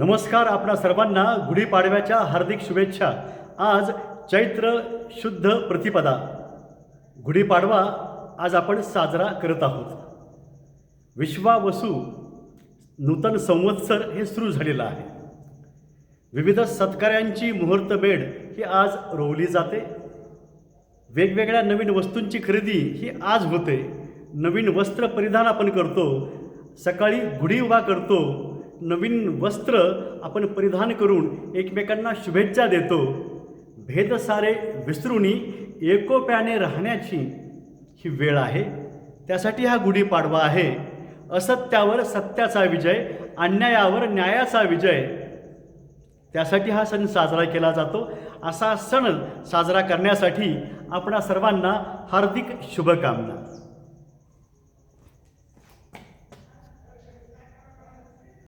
नमस्कार आपणा सर्वांना गुढीपाडव्याच्या हार्दिक शुभेच्छा. आज चैत्र शुद्ध प्रतिपदा. गुढीपाडवा आज आपण साजरा करत आहोत. विश्वावसू नूतन संवत्सर हे सुरू झालेलं आहे. विविध सत्कार्यांची मुहूर्तमेढ ही आज रोवली जाते. वेगवेगळ्या नवीन वस्तूंची खरेदी ही आज होते. नवीन वस्त्र परिधान आपण करतो. सकाळी गुढी उभा करतो. नवीन वस्त्र आपण परिधान करून एकमेकांना शुभेच्छा देतो. भेद सारे विसरूनी एकोप्याने राहण्याची ही वेळ आहे. त्यासाठी हा गुढीपाडवा आहे. असत्यावर सत्याचा विजय अन्यायावर न्यायाचा विजय. त्यासाठी हा सण साजरा केला जातो. असा सण साजरा करण्यासाठी आपणा सर्वांना हार्दिक शुभकामना.